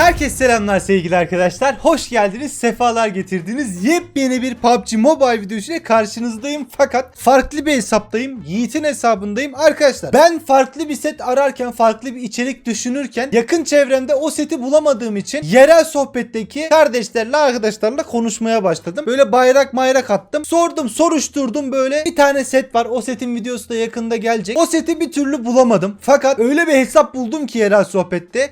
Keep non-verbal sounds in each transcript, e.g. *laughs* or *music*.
Herkese selamlar sevgili arkadaşlar. Hoş geldiniz, sefalar getirdiniz. Yepyeni bir PUBG Mobile videosu ile karşınızdayım. Fakat farklı bir hesaptayım. Yiğit'in hesabındayım. Arkadaşlar ben farklı bir set ararken, farklı bir içerik düşünürken yakın çevremde o seti bulamadığım için yerel sohbetteki kardeşlerle, arkadaşlarla konuşmaya başladım. Böyle bayrak mayrak attım. Sordum, soruşturdum böyle. Bir tane set var. O setin videosu da yakında gelecek. O seti bir türlü bulamadım. Fakat öyle bir hesap buldum ki yerel sohbette.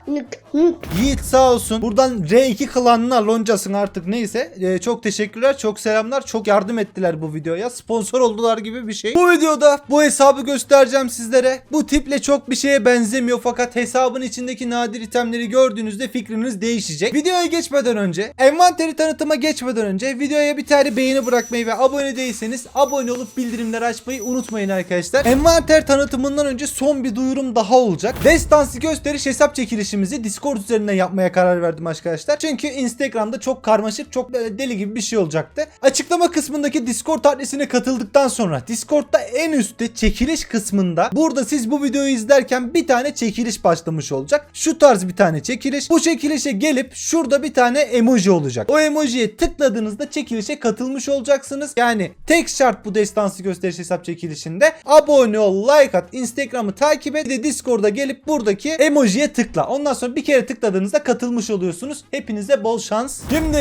Yiğit sağ olsun. Buradan R2 klanına loncasın artık neyse. Ee, çok teşekkürler. Çok selamlar. Çok yardım ettiler bu videoya. Sponsor oldular gibi bir şey. Bu videoda bu hesabı göstereceğim sizlere. Bu tiple çok bir şeye benzemiyor fakat hesabın içindeki nadir itemleri gördüğünüzde fikriniz değişecek. Videoya geçmeden önce, envanteri tanıtıma geçmeden önce videoya bir tane beğeni bırakmayı ve abone değilseniz abone olup bildirimleri açmayı unutmayın arkadaşlar. Envanter tanıtımından önce son bir duyurum daha olacak. Destansı gösteriş hesap çekilişimizi Discord üzerinden yapmaya karar verdim arkadaşlar. Çünkü Instagram'da çok karmaşık, çok deli gibi bir şey olacaktı. Açıklama kısmındaki Discord adresine katıldıktan sonra Discord'da en üstte çekiliş kısmında burada siz bu videoyu izlerken bir tane çekiliş başlamış olacak. Şu tarz bir tane çekiliş. Bu çekilişe gelip şurada bir tane emoji olacak. O emojiye tıkladığınızda çekilişe katılmış olacaksınız. Yani tek şart bu destansı gösteriş hesap çekilişinde abone ol, like at, Instagram'ı takip et, de Discord'a gelip buradaki emojiye tıkla. Ondan sonra bir kere tıkladığınızda katılmış oluyorsunuz. Hepinize bol şans. Şimdi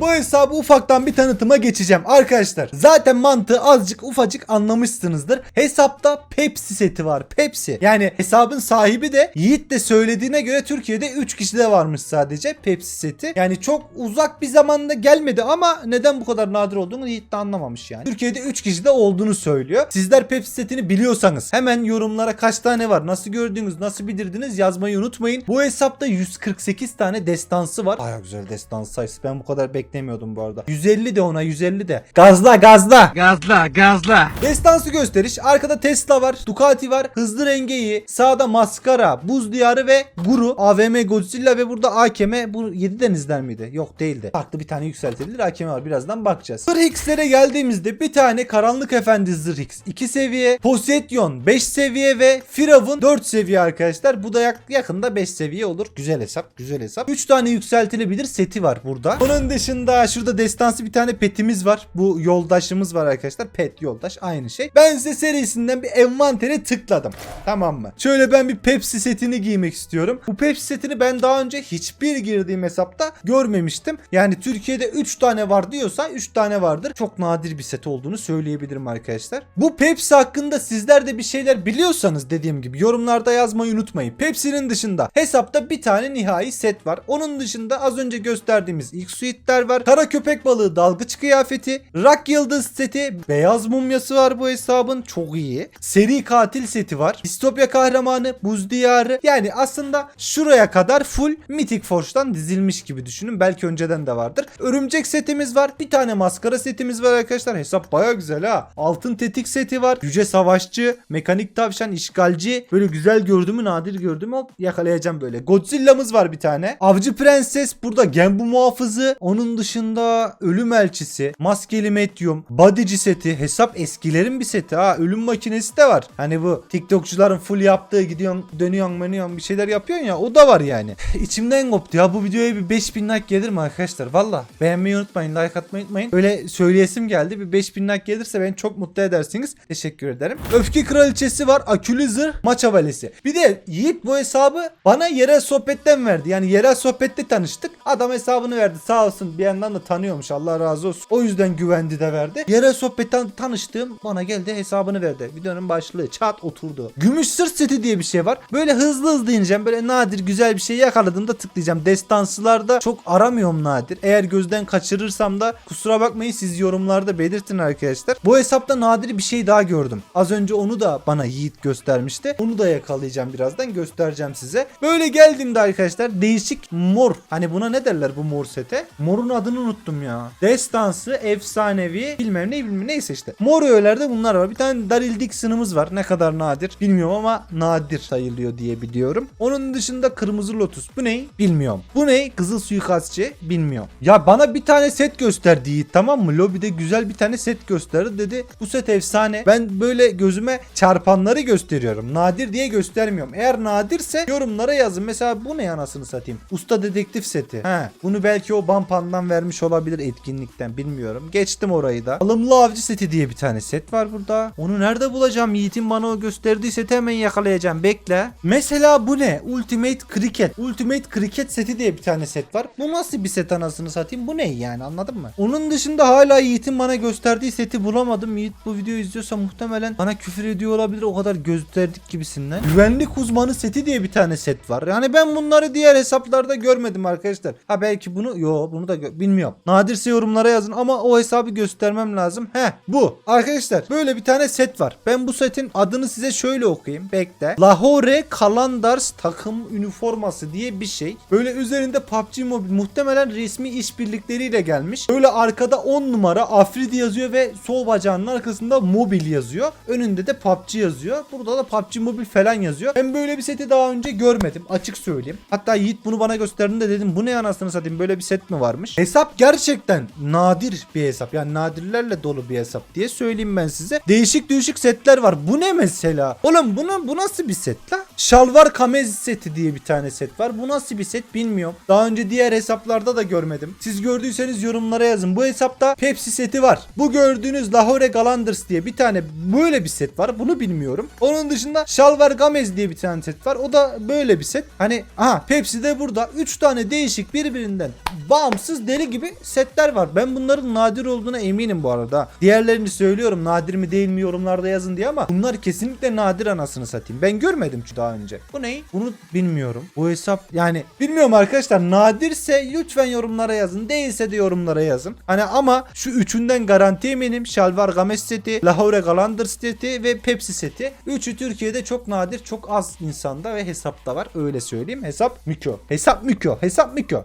bu hesabı ufaktan bir tanıtıma geçeceğim. Arkadaşlar zaten mantığı azıcık ufacık anlamışsınızdır. Hesapta Pepsi seti var. Pepsi. Yani hesabın sahibi de Yiğit de söylediğine göre Türkiye'de 3 kişide varmış sadece Pepsi seti. Yani çok uzak bir zamanda gelmedi ama neden bu kadar nadir olduğunu Yiğit de anlamamış yani. Türkiye'de 3 kişide olduğunu söylüyor. Sizler Pepsi setini biliyorsanız hemen yorumlara kaç tane var, nasıl gördünüz, nasıl bilirdiniz yazmayı unutmayın. Bu hesapta 148 tane destansı var. Baya güzel destansı sayısı. Ben bu kadar beklemiyordum bu arada. 150 de ona 150 de. Gazla gazla. Gazla gazla. Destansı gösteriş. Arkada Tesla var, Ducati var, hızlı rengeyi, sağda maskara, buz diyarı ve Guru, AVM Godzilla ve burada AKM. Bu 7 denizler miydi? Yok değildi. Farklı bir tane yükseltilir. AKM var. Birazdan bakacağız. Zırh X'lere geldiğimizde bir tane Karanlık Efendi Zırh X 2 seviye, Poseidon 5 seviye ve Firavun 4 seviye arkadaşlar. Bu da yak- yakında 5 seviye olur. Güzel hesap, güzel hesap. 3 tane yükseltilebilir seti var burada. Onun dışında şurada destansı bir tane petimiz var. Bu yoldaşımız var arkadaşlar. Pet yoldaş aynı şey. Ben size serisinden bir envantere tıkladım. Tamam mı? Şöyle ben bir Pepsi setini giymek istiyorum. Bu Pepsi setini ben daha önce hiçbir girdiğim hesapta görmemiştim. Yani Türkiye'de 3 tane var diyorsa 3 tane vardır. Çok nadir bir set olduğunu söyleyebilirim arkadaşlar. Bu Pepsi hakkında sizler de bir şeyler biliyorsanız dediğim gibi yorumlarda yazmayı unutmayın. Pepsi'nin dışında hesapta bir tane nihai set var. Onun dışında az önce gösterdiğimiz ilk suitler var. Kara köpek balığı dalgıç kıyafeti, Rock Yıldız seti, beyaz mumyası var bu hesabın. Çok iyi. Seri katil seti var. Distopya kahramanı, buz diyarı. Yani aslında şuraya kadar full Mythic Forge'dan dizilmiş gibi düşünün. Belki önceden de vardır. Örümcek setimiz var. Bir tane maskara setimiz var arkadaşlar. Hesap baya güzel ha. Altın tetik seti var. Yüce savaşçı, mekanik tavşan, işgalci. Böyle güzel gördüğümü nadir gördüğümü hop yakalayacağım böyle. Godzilla'mız var bir tane. Avcı prenses. Burada Genbu muhafızı. Onun dışında ölüm elçisi, maskeli medyum, bodyci seti. Hesap eskilerin bir seti ha. Ölüm makinesi de var. Hani bu TikTokçuların full yaptığı gidiyorsun dönüyorsun dönüyorsun bir şeyler yapıyorsun ya o da var yani. *laughs* İçimden koptu ya bu videoya bir 5000 like gelir mi arkadaşlar? Valla beğenmeyi unutmayın like atmayı unutmayın. Böyle söyleyesim geldi bir 5000 like gelirse beni çok mutlu edersiniz. Teşekkür ederim. Öfke kraliçesi var. Akülü zırh maç havalesi. Bir de Yiğit bu hesabı bana yerel sohbetten verdi. Yani yerel sohbette tanıştık. Adam hesabını verdi sağ olsun. Bir yandan da tanıyormuş Allah razı olsun. O yüzden güvendi de verdi. Yerel sohbetten tanıştığım bana geldi hesabını verdi. Videonun başlığı çat oturdu. Gümüş sırt seti diye bir şey var. Böyle hızlı hızlı ineceğim. Böyle nadir güzel bir şey yakaladığımda tıklayacağım. Destansılarda çok aramıyorum nadir. Eğer gözden kaçırırsam da kusura bakmayın siz yorumlarda belirtin arkadaşlar. Bu hesapta nadir bir şey daha gördüm. Az önce onu da bana Yiğit göstermişti. Onu da yakalayacağım birazdan göstereceğim size. Böyle geldiğimde arkadaşlar değişik mor. Hani buna ne derler bu mor sete? Morun adını unuttum ya. Destansı, efsanevi, bilmem ne bilmem neyse işte. Mor öğelerde bunlar var. Bir tane Daryl Dixon'ımız var. Ne kadar nadir bilmiyorum ama nadir sayılıyor diye biliyorum. Onun dışında kırmızı lotus. Bu ne? Bilmiyorum. Bu ne? Kızıl suikastçı. Bilmiyorum. Ya bana bir tane set gösterdi tamam mı? Lobide güzel bir tane set gösterdi dedi. Bu set efsane. Ben böyle gözüme çarpanları gösteriyorum. Nadir diye göstermiyorum. Eğer nadirse yorumlara yazın. Mesela bu ne anasını satayım? Satayım. Usta dedektif seti. He. Bunu belki o Bampan'dan vermiş olabilir etkinlikten bilmiyorum. Geçtim orayı da. Alımlı avcı seti diye bir tane set var burada. Onu nerede bulacağım? Yiğit'in bana o gösterdiği seti hemen yakalayacağım. Bekle. Mesela bu ne? Ultimate Cricket. Ultimate Cricket seti diye bir tane set var. Bu nasıl bir set anasını satayım? Bu ne yani anladın mı? Onun dışında hala Yiğit'in bana gösterdiği seti bulamadım. Yiğit bu videoyu izliyorsa muhtemelen bana küfür ediyor olabilir. O kadar gösterdik gibisinden. Güvenlik uzmanı seti diye bir tane set var. Yani ben bunları diğer hesaplarda görmedim arkadaşlar. Ha belki bunu yo bunu da bilmiyorum. Nadirse yorumlara yazın ama o hesabı göstermem lazım. He bu. Arkadaşlar böyle bir tane set var. Ben bu setin adını size şöyle okuyayım. Bekle. Lahore Kalandars takım üniforması diye bir şey. Böyle üzerinde PUBG Mobile muhtemelen resmi işbirlikleriyle gelmiş. Böyle arkada 10 numara Afridi yazıyor ve sol bacağının arkasında mobil yazıyor. Önünde de PUBG yazıyor. Burada da PUBG Mobile falan yazıyor. Ben böyle bir seti daha önce görmedim. Açık söyleyeyim. Hatta Yiğit bunu bana gösterdiğinde dedim bu ne anasını satayım böyle bir set mi varmış? Hesap gerçekten nadir bir hesap. Yani nadirlerle dolu bir hesap diye söyleyeyim ben size. Değişik değişik setler var. Bu ne mesela? Oğlum bunu bu nasıl bir set la? Şalvar kamez seti diye bir tane set var. Bu nasıl bir set bilmiyorum. Daha önce diğer hesaplarda da görmedim. Siz gördüyseniz yorumlara yazın. Bu hesapta Pepsi seti var. Bu gördüğünüz Lahore Galanders diye bir tane böyle bir set var. Bunu bilmiyorum. Onun dışında Şalvar Gamez diye bir tane set var. O da böyle bir set. Hani aha Pepsi burada. 3 tane değişik birbirinden bağımsız deli gibi setler var. Ben bunların nadir olduğuna eminim bu arada. Diğerlerini söylüyorum nadir mi değil mi yorumlarda yazın diye ama bunlar kesinlikle nadir anasını satayım. Ben görmedim çünkü daha önce. Bu ne? Bunu bilmiyorum. Bu hesap yani bilmiyorum arkadaşlar nadirse lütfen yorumlara yazın. Değilse de yorumlara yazın. Hani ama şu üçünden garanti eminim. Şalvar Games seti, Lahore Galanders seti ve Pepsi seti. Üçü Türkiye'de çok nadir, çok az insanda ve hesapta var. Öyle söyleyeyim. Hesap Miko. Hesap Miko. Hesap Miko.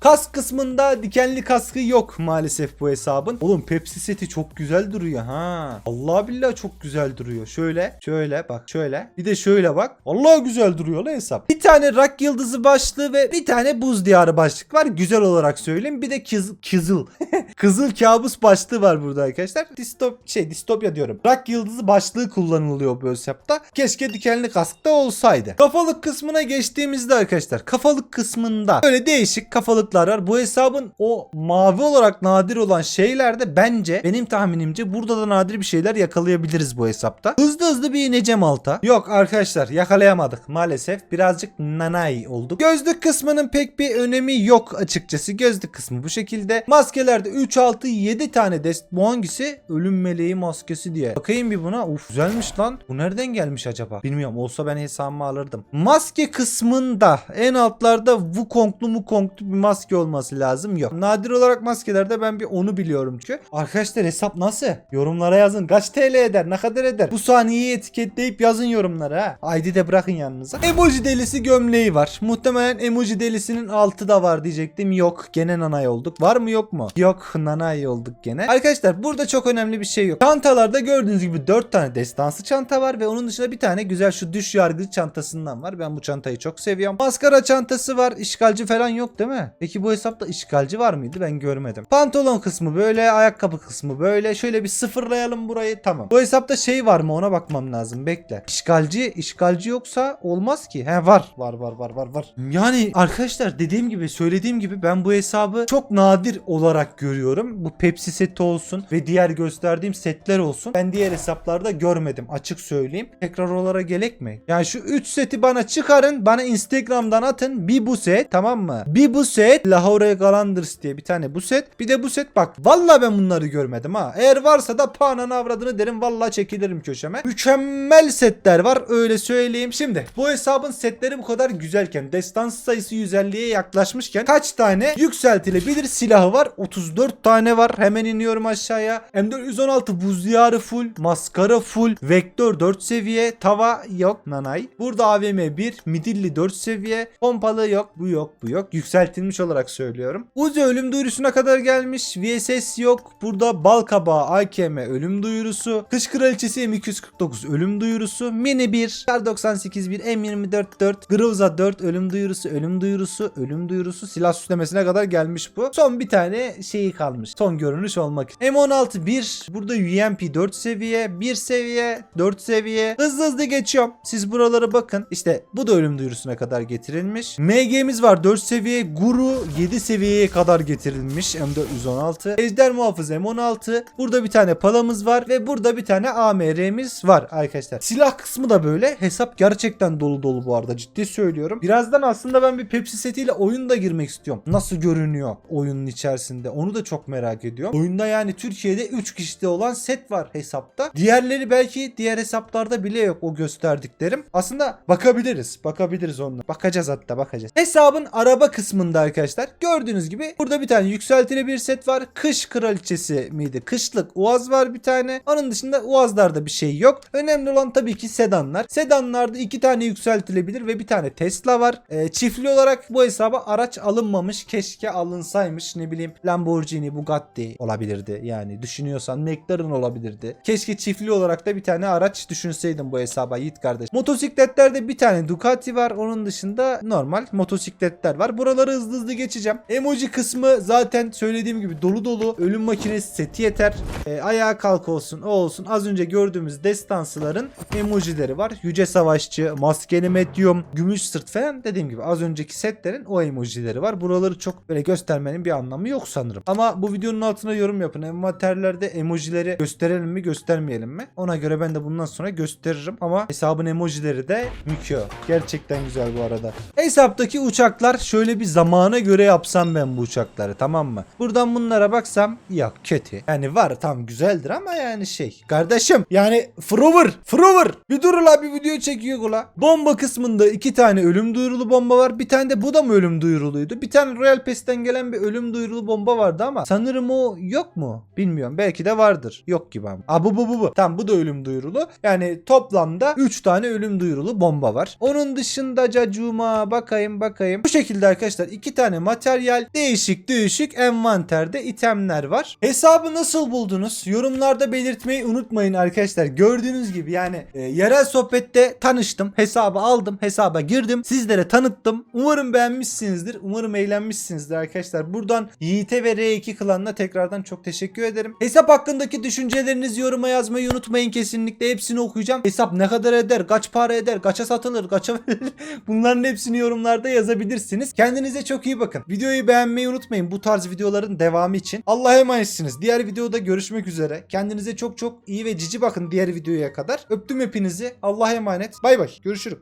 Kask kısmında dikenli kaskı yok maalesef bu hesabın. Oğlum Pepsi seti çok güzel duruyor ha. Allah billahi çok güzel duruyor. Şöyle, şöyle bak şöyle. Bir de şöyle bak. Allah güzel duruyor la hesap. Bir tane rak yıldızı başlığı ve bir tane buz diyarı başlık var. Güzel olarak söyleyeyim. Bir de kiz, kızıl. *laughs* Kızıl kabus başlığı var burada arkadaşlar. Distop şey distopya diyorum. Rak yıldızı başlığı kullanılıyor bu hesapta. Keşke dikenli kask da olsaydı. Kafalık kısmına geçtiğimizde arkadaşlar kafalık kısmında böyle değişik kafalıklar var. Bu hesabın o mavi olarak nadir olan şeylerde bence benim tahminimce burada da nadir bir şeyler yakalayabiliriz bu hesapta. Hızlı hızlı bir ineceğim alta. Yok arkadaşlar yakalayamadık maalesef. Birazcık nanay olduk. Gözlük kısmının pek bir önemi yok açıkçası. Gözlük kısmı bu şekilde. Maskelerde 3, 6, 7 tane dest. Bu hangisi? Ölüm meleği maskesi diye. Bakayım bir buna. Uf güzelmiş lan. Bu nereden gelmiş acaba? Bilmiyorum. Olsa ben hesabımı alırdım. Maske kısmında en altlarda Wukong'lu Mukong'lu bir maske olması lazım. Yok. Nadir olarak maskelerde ben bir onu biliyorum çünkü. Arkadaşlar hesap nasıl? Yorumlara yazın. Kaç TL eder? Ne kadar eder? Bu saniyeyi etiketleyip yazın yorumlara ha. ID de bırakın yanınıza. Emoji delisi gömleği var. Muhtemelen emoji delisinin altı da var diyecektim. Yok. Gene nanay olduk. Var mı yok mu? Yok. Nanay olduk gene. Arkadaşlar burada çok önemli bir şey yok. Çantalarda gördüğünüz gibi 4 tane destansı çanta var ve onun dışında bir tane güzel şu düş yargı çantasından var. Ben bu çantayı çok seviyorum. Maskara çantası var. İşgalci falan yok değil mi? Peki bu hesapta işgalci var mıydı? Ben görmedim. Pantolon kısmı böyle, ayakkabı kısmı böyle. Şöyle bir sıfırlayalım burayı. Tamam. Bu hesapta şey var mı ona bakmam lazım. Bekle. İşgalci, işgalci yoksa olmaz ki. He var. Var var var var var. Yani arkadaşlar dediğim gibi söylediğim gibi ben bu hesabı çok nadir olarak görüyorum. Bu Pepsi seti olsun ve diğer gösterdiğim setler olsun. Ben diğer hesaplarda görmedim açık söyleyeyim. Tekrar oralara gelek mi? Yani şu 3 seti bana çıkarın. Bana Instagram'dan atın. Bir bu set tamam mı? Bir bu set. Lahore Galanders diye bir tane bu set. Bir de bu set bak. Vallahi ben bunları görmedim ha. Eğer varsa da pananı avradını derim. Vallahi çekilirim köşeme. Mükemmel setler var öyle söyleyeyim. Şimdi bu hesabın setleri bu kadar güzelken destans sayısı 150'ye yaklaşmışken kaç tane yükseltilebilir silahı var? 34 tane var. Hemen iniyorum aşağıya. M416 buz diyarı full. Maskara full. Vektör 4 seviye. Tava yok. Nanay. Burada AVM 1. Midilli 4 seviye. Pompalı yok. Bu yok. Bu yok. Yükseltilmiş olarak söylüyorum. Uzi ölüm duyurusuna kadar gelmiş. VSS yok. Burada Balkabağı AKM ölüm duyurusu. Kış Kraliçesi M249 ölüm duyurusu. Mini 1. Kar 98 1. M24 4. Growza 4 ölüm duyurusu. Ölüm duyurusu. Ölüm duyurusu. Silah süslemesine kadar gelmiş bu. Son bir tane şeyi kalmış. Son görünüş olmak için. M16 1. Burada UMP 4 seviye. 1 seviye. 4 seviye. Hızlı hızlı geçiyorum. Siz buralara bakın. İşte bu da ölüm duyurusuna kadar getirilmiş. Getirilmiş. MG'miz var 4 seviye. Guru 7 seviyeye kadar getirilmiş. M416. Ejder Muhafız M16. Burada bir tane palamız var ve burada bir tane AMR'miz var arkadaşlar. Silah kısmı da böyle. Hesap gerçekten dolu dolu bu arada ciddi söylüyorum. Birazdan aslında ben bir Pepsi setiyle oyun da girmek istiyorum. Nasıl görünüyor oyunun içerisinde? Onu da çok merak ediyorum. Oyunda yani Türkiye'de 3 kişide olan set var hesapta. Diğerleri belki diğer hesaplarda bile yok o gösterdiklerim. Aslında bakabiliriz. Bakabiliriz onunla. Bakacağız hatta bakacağız. Hesabın araba kısmında arkadaşlar gördüğünüz gibi burada bir tane yükseltili bir set var. Kış kraliçesi miydi? Kışlık Uaz var bir tane. Onun dışında Uaz'larda bir şey yok. Önemli olan tabii ki sedanlar. Sedanlarda iki tane yükseltilebilir ve bir tane Tesla var. Ee, çiftli olarak bu hesaba araç alınmamış. Keşke alınsaymış. Ne bileyim Lamborghini, Bugatti olabilirdi. Yani düşünüyorsan McLaren olabilirdi. Keşke çiftli olarak da bir tane araç düşünseydim bu hesaba Yiğit kardeş. Motosikletlerde bir tane Ducati var. Onun dışında normal motosikletler var. Buraları hızlı hızlı geçeceğim. Emoji kısmı zaten söylediğim gibi dolu dolu. Ölüm makinesi seti yeter. Ee, ayağa kalk olsun o olsun. Az önce gördüğümüz destansıların emojileri var. Yüce Savaşçı, Maskeli Medyum, Gümüş Sırt falan dediğim gibi az önceki setlerin o emojileri var. Buraları çok böyle göstermenin bir anlamı yok sanırım. Ama bu videonun altına yorum yapın. Envanterlerde emojileri gösterelim mi göstermeyelim mi? Ona göre ben de bundan sonra gösteririm. Ama hesabın emojileri de mükö. Gerçekten güzel bu arada. Hesaptaki uçaklar şöyle bir zamana göre yapsam ben bu uçakları tamam mı? Buradan bunlara baksam yok kötü. Yani var tam güzeldir ama yani şey. Kardeşim yani Frover Frover bir dur la bir video çekiyor ula. Bomba kısmında iki tane ölüm duyurulu bomba var. Bir tane de bu da mı ölüm duyuruluydu? Bir tane Royal Pass'ten gelen bir ölüm duyurulu bomba vardı ama sanırım o yok mu? Bilmiyorum. Belki de vardır. Yok gibi ama. Aa bu bu bu bu. Tamam bu da ölüm duyurulu. Yani toplamda 3 tane ölüm duyurulu bomba var. Onun dışında cacuma bakayım bakayım. Bu şekilde arkadaşlar iki tane materyal değişik değişik envanterde itemler var. Hesabı nasıl buldunuz? Yorumlarda belirtmeyi unutmayın arkadaşlar. Gördüğünüz gibi yani e, yerel sohbette tanıştım. Hesabı aldım. Hesaba girdim. Sizlere tanıttım. Umarım beğenmişsinizdir. Umarım eğlenmişsinizdir arkadaşlar. Buradan Yiğit'e ve R2 klanına tekrardan çok teşekkür ederim. Hesap hakkındaki düşüncelerinizi yoruma yazmayı unutmayın kesinlikle. Hepsini okuyacağım. Hesap ne kadar eder? Kaç para eder? Kaça satılır? Kaça? *laughs* Bunların hepsini yorumlarda yazabilirsiniz. Kendinize çok iyi bakın. Videoyu beğenmeyi unutmayın bu tarz videoların devamı için. Allah'a emanetsiniz. Diğer videoda görüşmek üzere. Kendinize çok çok iyi ve cici bakın diğer videoya kadar. Öptüm hepinizi. Allah'a emanet. Bay bay. Görüşürük.